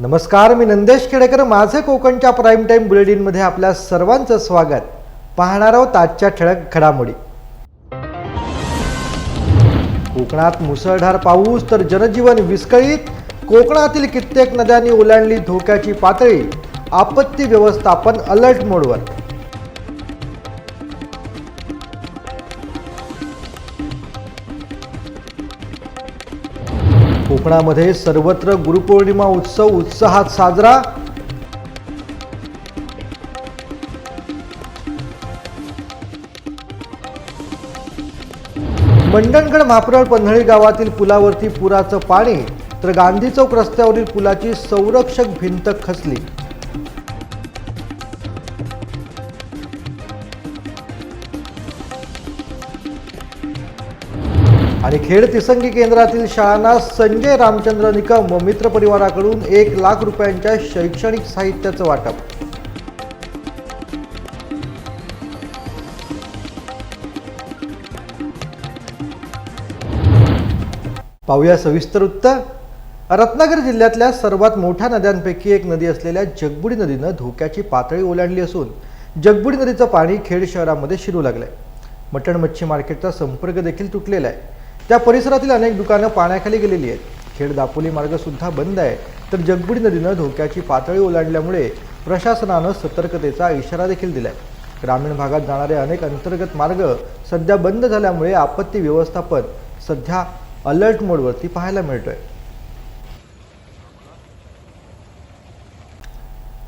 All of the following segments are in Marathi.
नमस्कार मी नंदेश खेडेकर. माझे कोकणच्या प्राईम टाईम बुलेटिनमध्ये आपल्या सर्वांचं स्वागत. पाहणार आहोत आजच्या ठळक घडामोडी. कोकणात मुसळधार पाऊस तर जनजीवन विस्कळीत. कोकणातील कित्येक नद्यांनी ओलांडली धोक्याची पातळी. आपत्ती व्यवस्थापन अलर्ट मोडवर कोकणामध्ये सर्वत्र गुरुपौर्णिमा उत्सव उत्साहात साजरा. मंडणगड म्हापरळ पन्हळी गावातील पुलावरती पुराचं पाणी तर गांधी चौक रस्त्यावरील पुलाची संरक्षक भिंत खचली. आणि खेड तिसंगी केंद्रातील शाळांना संजय रामचंद्र निकम व मित्र परिवाराकडून एक लाख रुपयांच्या शैक्षणिक साहित्याचं वाटप. पाहूया सविस्तर उत्तर. रत्नागिरी जिल्ह्यातल्या सर्वात मोठ्या नद्यांपैकी एक नदी असलेल्या जगबुडी नदीनं धोक्याची पातळी ओलांडली असून जगबुडी नदीचं पाणी खेड शहरामध्ये शिरू लागलंय. मटण मच्छी मार्केटचा संपर्क देखील तुटलेला आहे. त्या परिसरातील अनेक दुकानं पाण्याखाली गेलेली आहेत. खेड दापोली मार्ग सुद्धा बंद आहे. तर जगबुडी नदीनं धोक्याची पातळी ओलांडल्यामुळे प्रशासनानं सतर्कतेचा इशारा देखील दिलाय. ग्रामीण भागात जाणारे अनेक अंतर्गत मार्ग सध्या बंद झाल्यामुळे आपत्ती व्यवस्थापन सध्या अलर्ट मोडवरती पाहायला मिळतोय.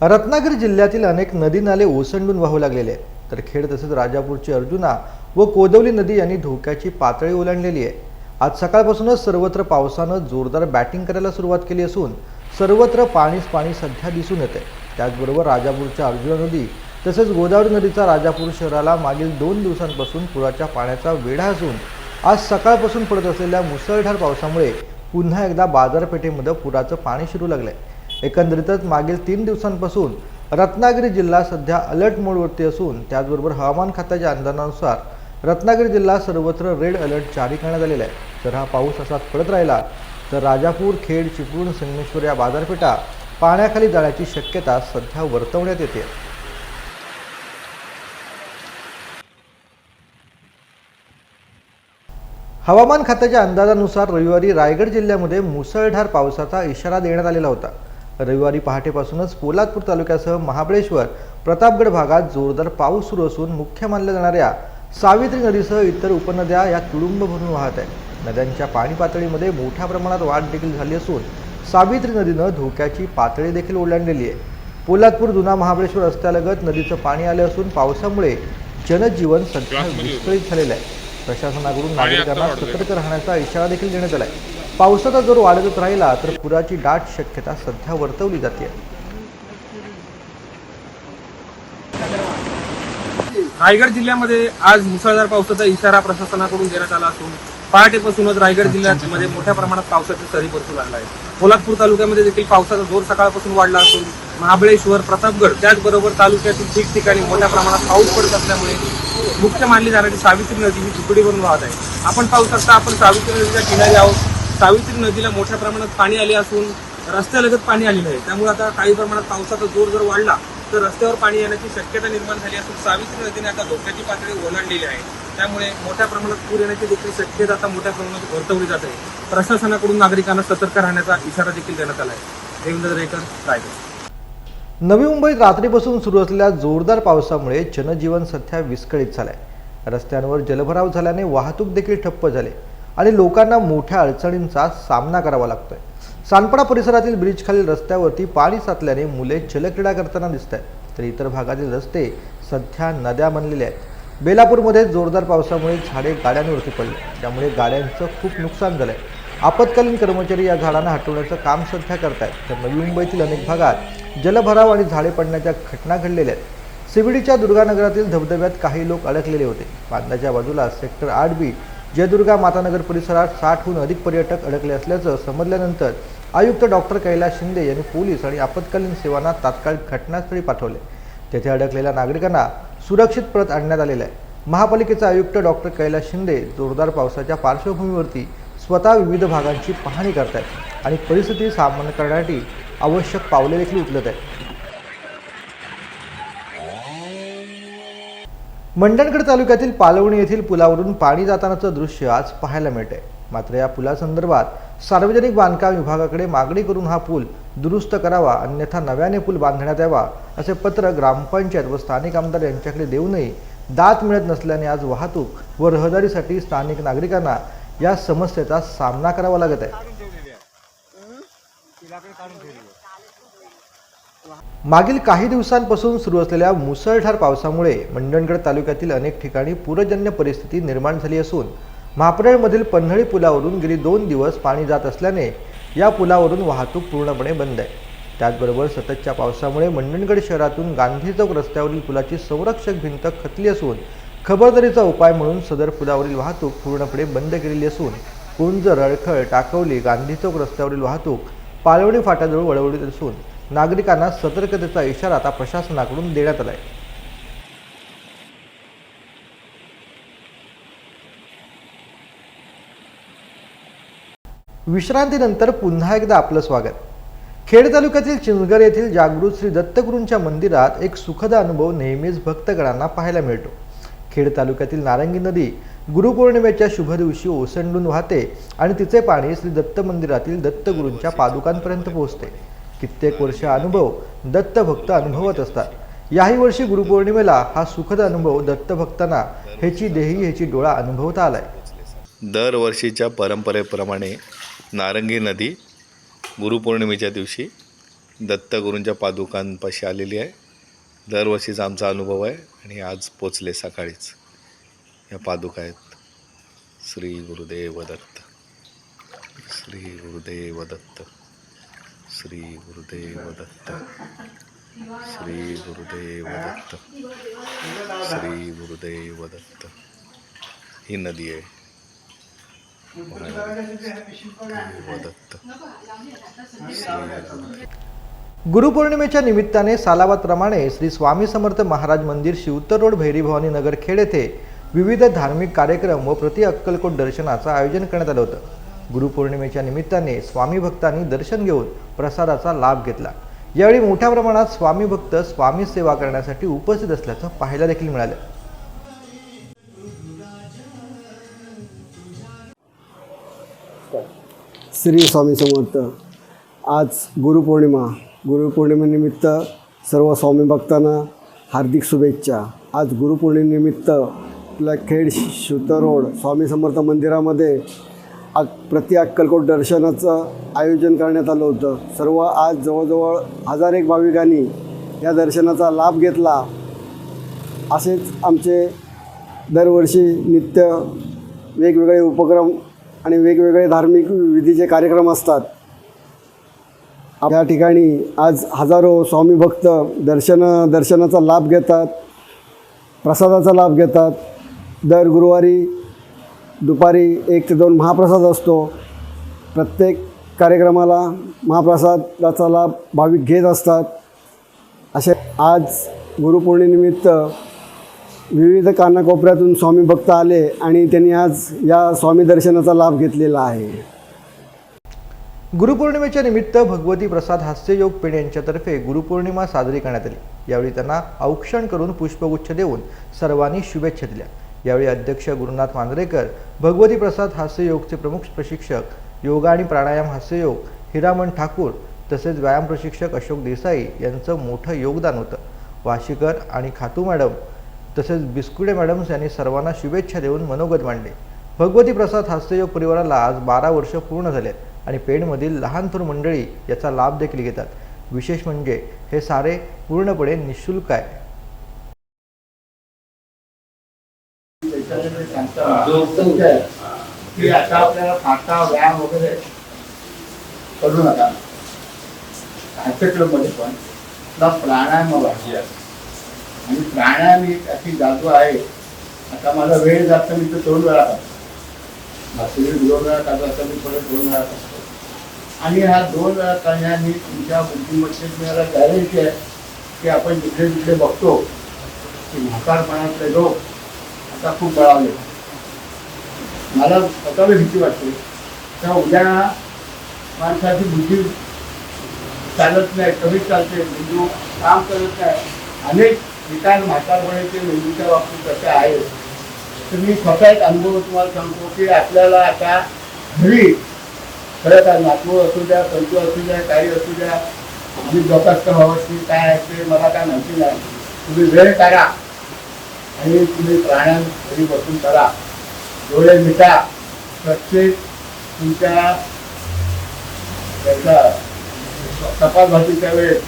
रत्नागिरी जिल्ह्यातील अनेक नदी नाले ओसंडून वाहू लागलेले आहेत. तर खेड तसेच राजापूरची अर्जुना व कोदवली नदी यांनी धोक्याची पातळी ओलांडलेली आहे. आज सकाळपासूनच सर्वत्र पावसानं जोरदार बॅटिंग करायला सुरुवात केली असून सर्वत्र पाणीच पाणी सध्या दिसून येते त्याचबरोबर राजापूरच्या अर्जुना नदी तसेच गोदावरी नदीचा राजापूर शहराला मागील दोन दिवसांपासून पुराच्या पाण्याचा वेढा असून आज सकाळपासून पडत असलेल्या मुसळधार पावसामुळे पुन्हा एकदा बाजारपेठेमध्ये पुराचं पाणी शिरू लागलंय. एकंदरीतच मागील तीन दिवसांपासून रत्नागिरी जिल्हा सध्या अलर्ट मोडवरती असून त्याचबरोबर हवामान खात्याच्या अंदाजानुसार रत्नागिरी जिल्हा सर्वत्र रेड अलर्ट जारी करण्यात आलेला आहे. जर हा पाऊस असाच पडत राहिला तर राजापूर खेड चिपळूण संगमेश्वर या बाजारपेठा पाण्याखाली जाण्याची शक्यता सध्या वर्तवण्यात येते. हवामान खात्याच्या अंदाजानुसार रविवारी रायगड जिल्ह्यामध्ये मुसळधार पावसाचा इशारा देण्यात आलेला होता. रविवारी पहाटेपासूनच पोलादपूर तालुक्यासह महाबळेश्वर प्रतापगड भागात जोरदार पाऊस सुरू असून मुख्य मानल्या जाणाऱ्या सावित्री नदीसह इतर उपनद्या या तुडुंब भरून वाहत आहेत. नद्यांच्या पाणी पातळीमध्ये मोठ्या प्रमाणात वाढ देखील झाली असून सावित्री नदीनं धोक्याची पातळी देखील ओलांडलेली आहे. पोलादपूर जुना महाबळेश्वर रस्त्यालगत नदीचं पाणी आले असून पावसामुळे जनजीवन सध्या विस्कळीत झालेलं आहे. प्रशासनाकडून नागरिकांना सतर्क राहण्याचा इशारा देखील देण्यात आलाय. पावसाचा जोर वाढतच राहिला तर पुराची दाट शक्यता सध्या वर्तवली जाते. रायगड जिल्ह्यामध्ये आज मुसळधार पावसाचा इशारा प्रशासनाकडून देण्यात आला असून पहाटेपासूनच रायगड जिल्ह्यामध्ये मोठ्या प्रमाणात पावसाची सरी बरसू लागला आहे पोलादपूर तालुक्यामध्ये देखील पावसाचा जोर सकाळपासून वाढला असून महाबळेश्वर प्रतापगड त्याचबरोबर तालुक्यातील ठिकठिकाणी मोठ्या प्रमाणात पाऊस पडत असल्यामुळे मुख्य मानली जाणारी सावित्री नदी ही झुकडी बनून वाहत आहे. आपण पाहू शकता आपण सावित्री नदीच्या किनारी आहोत. सावित्री नदीला मोठ्या प्रमाणात पाणी आले असून रस्त्यालगत पाणी आलेलं आहे. त्यामुळे आता काही प्रमाणात पावसाचा जोर जर वाढला तर रस्त्यावर पाणी येण्याची शक्यता निर्माण झाली असून सावित्री नदीने आता धोक्याची पातळी ओलांडलेली आहे. त्यामुळे मोठ्या प्रमाणात पूर येण्याची देखील शक्यता आता मोठ्या प्रमाणात वर्तवली जात. आहे प्रशासनाकडून नागरिकांना सतर्क राहण्याचा इशारा देखील देण्यात आला आहे देवेंद्र रेकर रायगड. नवी मुंबईत रात्रीपासून सुरू असलेल्या जोरदार पावसामुळे जनजीवन सध्या विस्कळीत झालंय. रस्त्यांवर जलभराव झाल्याने वाहतूक देखील ठप्प झाली आणि लोकांना मोठ्या अडचणींचा सामना करावा लागतोय. सानपडा परिसरातील ब्रिजखालील रस्त्यावरती पाणी साचल्याने मुले जलक्रीडा करताना दिसत आहेत तर इतर भागातील रस्ते सध्या नद्या बनलेल्या आहेत. बेलापूरमध्ये जोरदार पावसामुळे झाडे गाड्यांवरती पडले. त्यामुळे गाड्यांचं खूप नुकसान झालं आहे आपत्कालीन कर्मचारी या झाडांना हटवण्याचं काम सध्या करतायत. तर नवी मुंबईतील अनेक भागात जलभराव आणि झाडे पडण्याच्या घटना घडलेल्या आहेत. सिबिडीच्या दुर्गानगरातील धबधब्यात काही लोक अडकलेले होते. बांधाच्या बाजूला सेक्टर आठ बी जयदुर्गा मातानगर परिसरात साठहून अधिक पर्यटक अडकले असल्याचं समजल्यानंतर आयुक्त डॉक्टर कैलास शिंदे यांनी पोलीस आणि आपत्कालीन सेवांना तात्काळ घटनास्थळी पाठवले. तेथे अडकलेल्या नागरिकांना सुरक्षित परत आणण्यात आलेलं आहे. महापालिकेचे आयुक्त डॉक्टर कैलास शिंदे जोरदार पावसाच्या पार्श्वभूमीवरती स्वतः विविध भागांची पाहणी करत आहेत आणि परिस्थिती सामान्य करण्यासाठी आवश्यक पावले देखील उचलत आहेत. मंडणगड तालुक्यातील पालवणी येथील पुलावरून पाणी जातानाचं दृश्य आज पाहायला मिळते मात्र या पुलासंदर्भात सार्वजनिक बांधकाम विभागाकडे मागणी करून हा पूल दुरुस्त करावा अन्यथा नव्याने पूल बांधण्यात यावा असे पत्र ग्रामपंचायत व स्थानिक आमदार यांच्याकडे देऊनही दात मिळत नसल्याने आज वाहतूक व रहदारीसाठी स्थानिक नागरिकांना या समस्येचा सामना करावा लागत आहे. मागील काही दिवसांपासून सुरू असलेल्या मुसळधार पावसामुळे मंडणगड तालुक्यातील अनेक ठिकाणी पूरजन्य परिस्थिती निर्माण झाली असून महापरेळमधील पन्हळी पुलावरून गेली दोन दिवस पाणी जात असल्याने या पुलावरून वाहतूक पूर्णपणे बंद आहे. त्याचबरोबर सततच्या पावसामुळे मंडणगड शहरातून गांधी चौक रस्त्यावरील पुलाची संरक्षक भिंत खचली असून खबरदारीचा उपाय म्हणून सदर पुलावरील वाहतूक पूर्णपणे बंद केलेली असून कुंज रळखळ टाकवली गांधी चौक रस्त्यावरील वाहतूक पालवणी फाट्याजवळ वळवली असून नागरिकांना सतर्कतेचा इशारा आता प्रशासनाकडून देण्यात आला आहे विश्रांतीनंतर पुन्हा एकदा आपलं स्वागत. खेड तालुक्यातील चिंचगर येथील जागृत श्री दत्तगुरूंच्या मंदिरात एक सुखद अनुभव नेहमीच भक्तगणांना पाहायला मिळतो. खेड तालुक्यातील नारंगी नदी गुरुपौर्णिमेच्या शुभ दिवशी ओसंडून वाहते आणि तिचे पाणी श्री दत्त मंदिरातील दत्तगुरूंच्या पादुकांपर्यंत पोहोचते. कित्येक वर्ष अनुभव दत्तभक्त अनुभवत असतात. याही वर्षी गुरुपौर्णिमेला हा सुखद अनुभव दत्तभक्तांना ह्याची देही ह्याची डोळा अनुभवता आलाय. दरवर्षीच्या परंपरेप्रमाणे नारंगी नदी गुरुपौर्णिमेच्या दिवशी दत्तगुरूंच्या पादुकांपाशी आलेली आहे. दरवर्षीचा आमचा अनुभव आहे आणि आज पोचले सकाळीच. या पादुका आहेत. श्री गुरुदेव दत्त. श्री गुरुदेव दत्त. श्री गुरुदेव दत्त श्री गुरुदेव दत्त श्री गुरुदेव दत्त ही नदी आहे। दत्त गुरुपौर्णिमेच्या निमित्ताने सालावाप्रमाणे श्री स्वामी समर्थ महाराज मंदिर शिवतर रोड भैरी भवानी नगर खेड येथे विविध धार्मिक कार्यक्रम व प्रति अक्कलकोट दर्शनाचं आयोजन करण्यात आलं होतं. गुरुपौर्णिमेच्या निमित्ताने स्वामी भक्तांनी दर्शन घेऊन प्रसादाचा लाभ घेतला. यावेळी मोठ्या प्रमाणात स्वामी भक्त स्वामी सेवा करण्यासाठी उपस्थित असल्याचं पाहायला देखील मिळालं. श्री स्वामी समर्थ. आज गुरुपौर्णिमा. गुरुपौर्णिमेनिमित्त सर्व स्वामी भक्तांना हार्दिक शुभेच्छा. आज गुरुपौर्णिमेनिमित्त आपल्या खेड शुद्ध रोड स्वामी समर्थ मंदिरामध्ये अक प्रति अक्कलकोट दर्शनाचं आयोजन करण्यात आलं होतं. सर्व आज जवळजवळ हजार एक भाविकांनी या दर्शनाचा लाभ घेतला. असेच आमचे दरवर्षी नित्य वेगवेगळे उपक्रम आणि वेगवेगळे धार्मिक विधीचे कार्यक्रम असतात. या ठिकाणी आज हजारो स्वामी भक्त दर्शन दर्शनाचा लाभ घेतात प्रसादाचा लाभ घेतात. दर गुरुवारी दुपारी एक ते दोन महाप्रसाद असतो. प्रत्येक कार्यक्रमाला महाप्रसादाचा लाभ भाविक घेत असतात. असे आज गुरुपौर्णिमेनिमित्त विविध कानाकोपऱ्यातून स्वामी भक्त आले आणि त्यांनी आज या स्वामी दर्शनाचा लाभ घेतलेला आहे. गुरुपौर्णिमेच्या निमित्त भगवती प्रसाद हास्ययोग पेण यांच्यातर्फे गुरुपौर्णिमा साजरी करण्यात आली. यावेळी त्यांना औक्षण करून पुष्पगुच्छ देऊन सर्वांनी शुभेच्छा दिल्या. यावेळी अध्यक्ष गुरुनाथ मांजरेकर भगवती प्रसाद हास्ययोगचे प्रमुख प्रशिक्षक योगा आणि प्राणायाम हास्ययोग हिरामण ठाकूर तसेच व्यायाम प्रशिक्षक अशोक देसाई यांचं मोठं योगदान होतं. वाशीकर आणि खातू मॅडम तसेच बिस्कुडे मॅडम्स यांनी सर्वांना शुभेच्छा देऊन मनोगत मांडले. भगवती प्रसाद हास्ययोग परिवाराला आज बारा वर्ष पूर्ण झालेत आणि पेणमधील लहान थोर मंडळी याचा लाभ देखील घेतात. विशेष म्हणजे हे सारे पूर्णपणे निशुल्क आहे. की आता आपल्याला फाटा व्यायाम वगैरे करू नका. मध्ये पण. तुला प्राणायाम पाहिजे आणि प्राणायाम एक अशी जादू आहे. आता माझा वेळ जास्त मी तो दोन वेळा करतो. बाकी दोन वेळा करतो आता मी परत दोन वेळा करतो. आणि ह्या दोन वेळा करण्याने तुमच्या बुद्धिमत्तेत मला गॅरंटी आहे की आपण जिकडे जिकडे बघतो की म्हातारपणातले लोक आता खूप बळावले मला स्वतःला भीती वाटते. तर उद्या माणसाची बुद्धी चालत नाही कमी चालते मेंदू काम करत नाही. अनेक विकार म्हातारपणाचे मेंदूच्या बाबतीत कसे आहेत. तर मी स्वतः एक अनुभव तुम्हाला सांगतो की आपल्याला आता घरी खरं का नातू असू द्या पंचू असू द्या काही असू द्या आम्ही जोपासता व्हावं की काय असते मला काय माहिती नाही. तुम्ही वेळ काढा. आणि तुम्ही प्राणायाम घरी बसून करा. डोळे मिटा. प्रत्येक तुमच्या याचा तपासभातीच्या वेळेस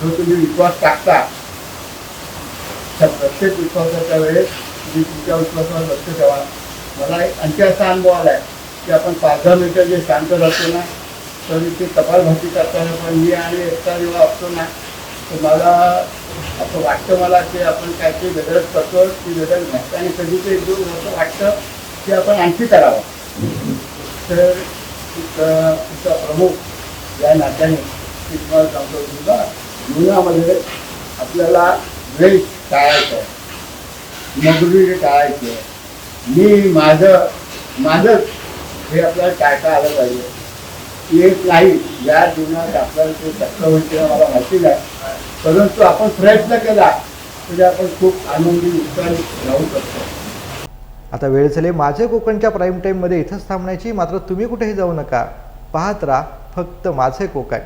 जो तुम्ही विश्वास टाकता त्या प्रत्येक विश्वासाच्या वेळेस तुम्ही तुमच्या विश्वासावर लक्ष ठेवा. मला एक आणखी असा अनुभव आला आहे की आपण पाच दहा मिनटं जे शांत राहतो ना तर ते कपालभाती करताना पण मी आणि एकटा जेव्हा असतो ना तर मला असं वाटतं मला की आपण काहीतरी वेगळंच करतो ती वेगळं नाही. आणि कधी ते असं वाटतं की आपण आणखी करावं. तर तिचा प्रमुख या नात्याने मी तुम्हाला सांगतो तुमचा जीवनामध्ये आपल्याला वेळ टाळायचं आहे. मजुरी टाळायची आहे. मी माझं माझंच हे आपल्याला टाळता आलं पाहिजे. एक नाही या जीवनात आपल्याला ते शक्य होईल तेव्हा मला माहिती नाही. परंतु आपण प्रयत्न केला म्हणजे आपण खूप आनंदी उत्साहित राहू शकतो. आता वेळ झाली माझे कोकणच्या प्राईम टाईममध्ये इथंच थांबण्याची. मात्र तुम्ही कुठेही जाऊ नका. पाहत राहा फक्त माझे कोकण.